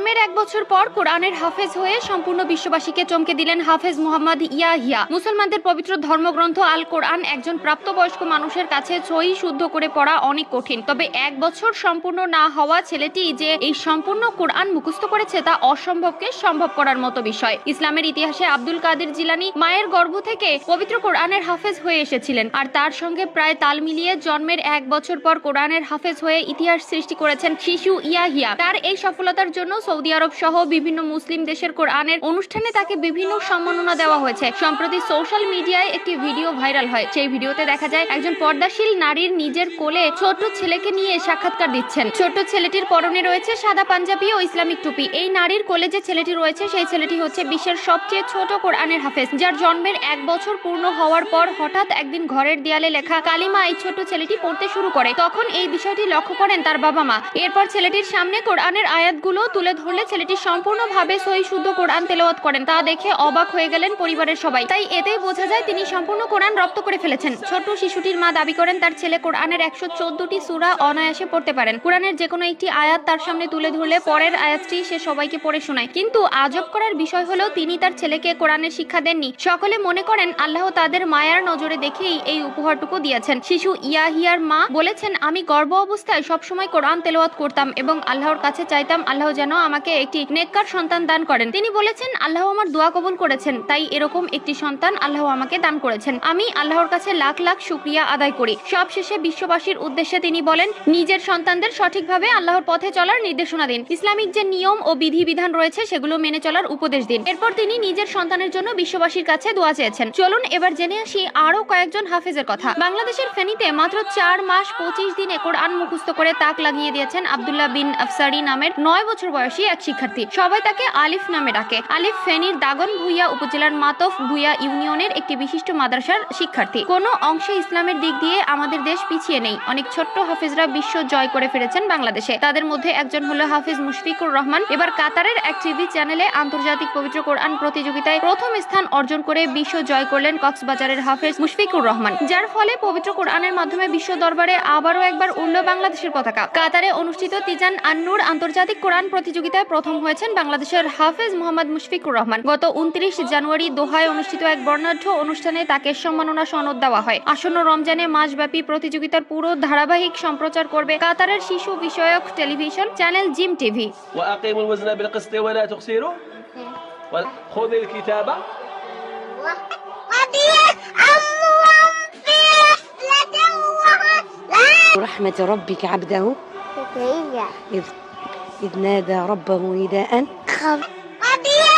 জন্মের এক বছর পর কোরআনের হাফেজ হয়ে সম্পূর্ণ বিশ্ববাসীকে চমকে দিলেন হাফেজ মোহাম্মদ ইয়াহিয়া। মুসলমানদের পবিত্র ধর্মগ্রন্থ আল কোরআন একজন প্রাপ্তবয়স্ক মানুষের কাছে সই শুদ্ধ করে পড়া অনেক কঠিন। তবে এক বছর সম্পূর্ণ না হওয়া ছেলেটি যে এই সম্পূর্ণ কোরআন মুখস্থ করেছে তা অসম্ভবকে সম্ভব করার মতো বিষয়। ইসলামের ইতিহাসে আব্দুল কাদের জিলানি মায়ের গর্ভ থেকে পবিত্র কোরআনের হাফেজ হয়ে এসেছিলেন আর তার সঙ্গে প্রায় তাল মিলিয়ে জন্মের এক বছর পর কোরআনের হাফেজ হয়ে ইতিহাস সৃষ্টি করেছেন শিশু ইয়াহিয়া। তার এই সফলতার জন্য সৌদি আরব সহ বিভিন্ন মুসলিম দেশের কোরআনের অনুষ্ঠানে তাকে বিভিন্ন সম্মাননা দেওয়া হয়েছে। সম্প্রতি সোশ্যাল মিডিয়ায় একটি ভিডিও ভাইরাল হয়। সেই ভিডিওতে দেখা যায়, একজন পর্দাশীল নারীর নিজের কোলে ছোট ছেলেকে নিয়ে সাক্ষাৎকার দিচ্ছেন। ছোট ছেলেটির পরনে রয়েছে সাদা পাঞ্জাবি ও ইসলামিক টুপি। এই নারীর কোলে যে ছেলেটি রয়েছে, সেই ছেলেটি হচ্ছে বিশ্বের সবচেয়ে ছোট কোরআনের হাফেজ, যার জন্মের এক বছর পূর্ণ হওয়ার পর হঠাৎ একদিন ঘরের দেয়ালে লেখা কালিমা এই ছোট ছেলেটি পড়তে শুরু করে। তখন এই বিষয়টি লক্ষ্য করেন তার বাবা মা। এরপর ছেলেটির সামনে কোরআনের আয়াতগুলো তুলে ধরলে ছেলেটি সম্পূর্ণভাবে সই শুদ্ধ কোরআন তেলাওয়াত করেন। তা দেখে অবাক হয়ে গেলেন পরিবারের সবাই। তাই এতেই বোঝা যায় তিনি সম্পূর্ণ কোরআন রপ্ত করে ফেলেছেন। ছোট শিশুটির মা দাবি করেন, তার ছেলে কোরআনের একশো চোদ্দটি সুরা অনায়াসে পড়তে পারেন। কোরআনের যে কোনো একটি আয়াত তার সামনে তুলে ধরলে পরের আয়াতটি সে সবাইকে পড়ে শোনায়। কিন্তু আজব করার বিষয় হলো, তিনি তার ছেলেকে কোরআনের শিক্ষা দেননি। সকলে মনে করেন, আল্লাহ তাদের মায়ার নজরে দেখেই এই উপহারটুকু দিয়েছেন। শিশু ইয়াহিয়ার মা বলেছেন, আমি গর্ভ অবস্থায় সবসময় কোরআন তেলাওয়াত করতাম এবং আল্লাহর কাছে চাইতাম আল্লাহ যেন আমাকে একটি নেককার সন্তান দান করেন। তিনি বলেছেন, আল্লাহ আমার দোয়া কবুল করেছেন, তাই এরকম একটি সন্তান আল্লাহ আমাকে দান করেছেন। আমি আল্লাহর কাছে লাখ লাখ শুক্রিয়া আদায় করি। সবশেষে বিশ্ববাসীর উদ্দেশ্যে তিনি বলেন, নিজের সন্তানদের সঠিকভাবে আল্লাহর পথে চলার নির্দেশনা দিন। ইসলামিক যে নিয়ম ও বিধিবিধান রয়েছে, সেগুলো মেনে চলার উপদেশ দিন। এরপর তিনি নিজের সন্তানের জন্য বিশ্ববাসীর কাছে দোয়া চেয়েছেন। চলুন এবার জেনে আসি আরও কয়েকজন হাফেজের কথা। বাংলাদেশের ফেনীতে মাত্র চার মাস পঁচিশ দিনে কোরআন মুখস্থ করে তাক লাগিয়ে দিয়েছেন আব্দুল্লাহ বিন আফসারি নামের নয় বছর বয়সী এক শিক্ষার্থী। সবাই তাকে আলিফ নামে ডাকে। আলিফ ফেনীর দাগন ভুইয়া উপজেলার মাতফ ভুইয়া ইউনিয়নের একটি বিশিষ্ট মাদ্রাসার শিক্ষার্থী। কোনো অংশে ইসলামের দিক দিয়ে আমাদের দেশ পিছিয়ে নেই। অনেক ছোট্ট হাফিজরা বিশ্ব জয় করে ফিরেছেন বাংলাদেশে। তাদের মধ্যে একজন হলো হাফিজ মুশফিকুর রহমান। এবার কাতারের এক টিভি চ্যানেলে আন্তর্জাতিক পবিত্র কোরআন প্রতিযোগিতায় প্রথম স্থান অর্জন করে বিশ্ব জয় করলেন কক্সবাজারের হাফিজ মুশফিকুর রহমান। যার ফলে পবিত্র কোরআনের মাধ্যমে বিশ্ব দরবারে আবারও একবার উড়ল বাংলাদেশের পতাকা। কাতারে অনুষ্ঠিত তিজান আন্নুর আন্তর্জাতিক কোরআন প্রতিযোগিতায় প্রথম হয়েছেন বাংলাদেশের হাফেজ মোহাম্মদ মুশফিকুর রহমান গত উনত্রিশ জানুয়ারি দোহায় অনুষ্ঠিত এক বর্ণাঢ্য অনুষ্ঠানে তাকে সম্মাননা সনদ দেওয়া হয় আসন্ন রমজানে মাসব্যাপী প্রতিযোগিতার পুরো ধারাবাহিক সম্প্রচার করবে কাতারের শিশু বিষয়ক টেলিভিশন চ্যানেল জিম টিভি وأقيموا الوزن بالقسط ولا تخسروا خذ الكتابة رحمة ربك عبده إذ, إذ نادى ربه نداء قضية.